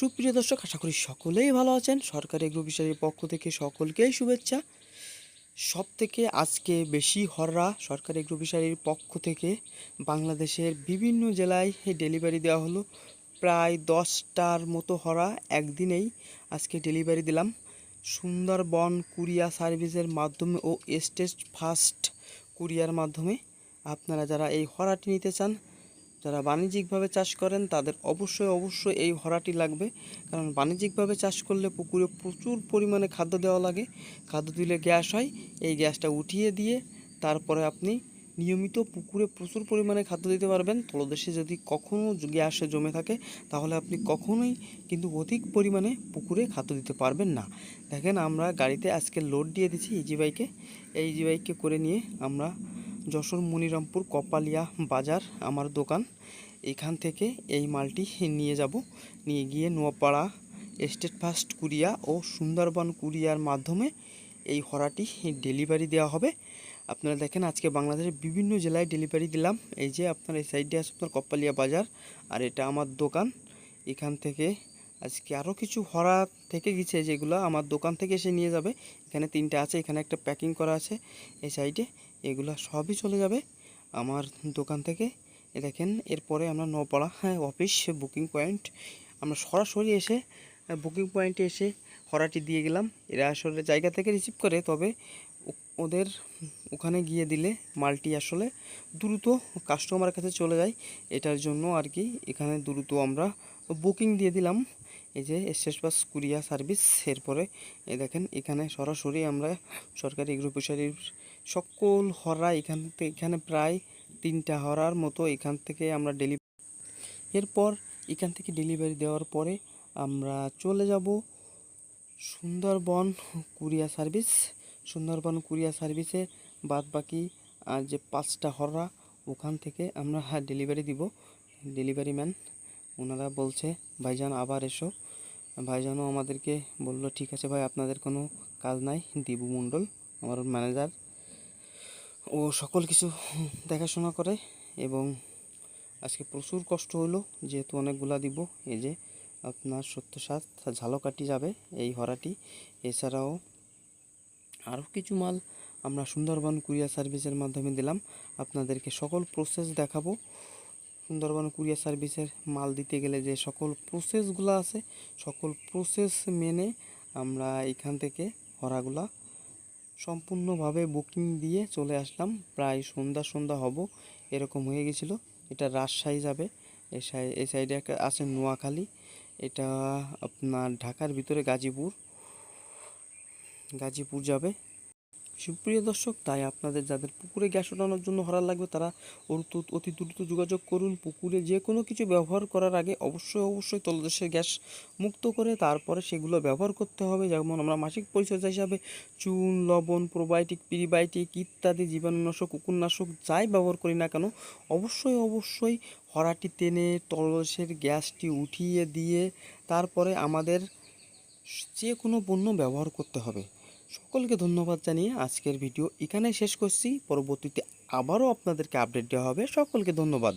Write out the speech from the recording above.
সুপ্রিয় দর্শক, আশা করি সকলেই ভালো আছেন। সরকারি এগ্রো বিষয়ের পক্ষ থেকে সকলকেই শুভেচ্ছা। সব থেকে আজকে বেশি হররা সরকারি এগ্রো বিষয়ের পক্ষ থেকে বাংলাদেশের বিভিন্ন জেলায় ডেলিভারি দেওয়া হলো। প্রায় দশটার মতো হরা একদিনেই আজকে ডেলিভারি দিলাম। সুন্দরবন কুরিয়া সার্ভিসের মাধ্যমে ও স্টেট ফার্স্ট কুরিয়ার মাধ্যমে। আপনারা যারা এই হরাটি নিতে চান যারা বাণিজ্যিকভাবে চাষ করেন, তাদের অবশ্যই অবশ্যই এই হরাটি লাগবে। কারণ বাণিজ্যিকভাবে চাষ করলে পুকুরে প্রচুর পরিমাণে খাদ্য দেওয়া লাগে। খাদ্য দিলে গ্যাস হয়। এই গ্যাসটা উঠিয়ে দিয়ে তারপরে আপনি নিয়মিত পুকুরে প্রচুর পরিমাণে খাদ্য দিতে পারবেন। তলদেশে যদি কখনও গ্যাসে জমে থাকে, তাহলে আপনি কখনোই কিন্তু অধিক পরিমাণে পুকুরে খাদ্য দিতে পারবেন না। দেখেন আমরা গাড়িতে আজকে লোড দিয়ে দিচ্ছি ইজি বাইকে এই ইজি বাইকে করে নিয়ে আমরা যশোর মনিরামপুর কপালিয়া বাজার আমার দোকান। এখান থেকে এই মালটি নিয়ে যাব। নিয়ে গিয়ে নোয়াপাড়া স্টেট ফার্স্ট কুরিয়া ও সুন্দরবন কুরিয়ার মাধ্যমে এই হরাটি ডেলিভারি দেওয়া হবে। আপনারা দেখেন, আজকে বাংলাদেশের বিভিন্ন জেলায় ডেলিভারি দিলাম। এই যে আপনার এই সাইডে আছে আপনার কপালিয়া বাজার আর এটা আমার দোকান। এখান থেকে আজকে আরও কিছু হরা থেকে গেছে যেগুলো আমার দোকান থেকে এসে নিয়ে যাবে। এখানে তিনটে আছে, এখানে একটা প্যাকিং করা আছে এই সাইডে এগুলো সবই চলে যাবে। আমার দোকান থেকে, এ দেখেন, এরপরে আমরা নপাড়া হ্যাঁ অফিস বুকিং পয়েন্ট আমরা সরাসরি এসে বুকিং পয়েন্টে এসে হরাটি দিয়ে গেলাম। এরা আসলে জায়গা থেকে রিসিভ করে, তবে ওদের ওখানে গিয়ে দিলে মালটি আসলে দ্রুত কাস্টমারের কাছে চলে যায়। এটার জন্য আর কি এখানে দ্রুত আমরা বুকিং দিয়ে দিলাম। এই যে এসএস বাস কুরিয়া সার্ভিস, এরপরে এই দেখেন এখানে সরাসরি আমরা সরকারি এগ্রো সকল হরা এখান থেকে, এখানে প্রায় তিনটা হরার মতো এখান থেকে আমরা ডেলি এরপর এখান থেকে ডেলিভারি দেওয়ার পরে আমরা চলে যাব Sundarban courier service. Sundarban courier সার্ভিসে বাদ বাকি যে পাঁচটা হররা ওখান থেকে আমরা ডেলিভারি দিব। ডেলিভারি ম্যান ওনারা বলছে, ভাইজান, আবার এসো। ভাইজানও আমাদেরকে বলল, ঠিক আছে ভাই, আপনাদের কোনো কাজ নাই, দিবু মণ্ডল, আমার ম্যানেজার। ও সকল কিছু দেখাশোনা করে এবং আজকে প্রচুর কষ্ট হলো, যেহেতু অনেকগুলা দিব। এই যে আপনার সত্তর সাত ঝালকাটি যাবে এই হরাটি। এছাড়াও আরও কিছু মাল আমরা সুন্দরবন কুরিয়ার সার্ভিসের মাধ্যমে দিলাম। আপনাদেরকে সকল প্রসেস দেখাবো। সুন্দরবন কুরিয়ার সার্ভিসের মাল দিতে গেলে যে সকল প্রসেসগুলো আছে, সকল প্রসেস মেনে আমরা এখান থেকে হরাগুলা সম্পূর্ণভাবে বুকিং দিয়ে চলে আসলাম। প্রায় সন্ধ্যা সন্ধ্যা হব, এরকম হয়ে গেছিল। এটা রাজশাহী যাবে এই সাইডে একটা আছে নোয়াখালী। এটা আপনার ঢাকার ভিতরে গাজীপুর। গাজীপুর যাবে। সুপ্রিয় দর্শক, তাই আপনাদের যাদের পুকুরে গ্যাস ওঠানোর জন্য হরা লাগবে, তারা অতি- দ্রুত যোগাযোগ করুন। পুকুরে যে কোনো কিছু ব্যবহার করার আগে অবশ্যই অবশ্যই তলদেশের গ্যাস মুক্ত করে তারপরে সেগুলো ব্যবহার করতে হবে। যেমন আমরা মাসিক পরিচর্যা হিসাবে চুন, লবণ প্রোবায়োটিক প্রিবায়োটিক ইত্যাদি জীবাণুনাশক, কুকুরনাশক যাই ব্যবহার করি না কেন, অবশ্যই অবশ্যই হরাটি টেনে তলদেশের গ্যাসটি উঠিয়ে দিয়ে তারপরে আমাদের যে কোনো পণ্য ব্যবহার করতে হবে। সকলকে ধন্যবাদ জানিয়ে আজকের ভিডিও এখানে শেষ করছি। পরবর্তীতে আবারও আপনাদেরকে আপডেট দেওয়া হবে। সকলকে ধন্যবাদ।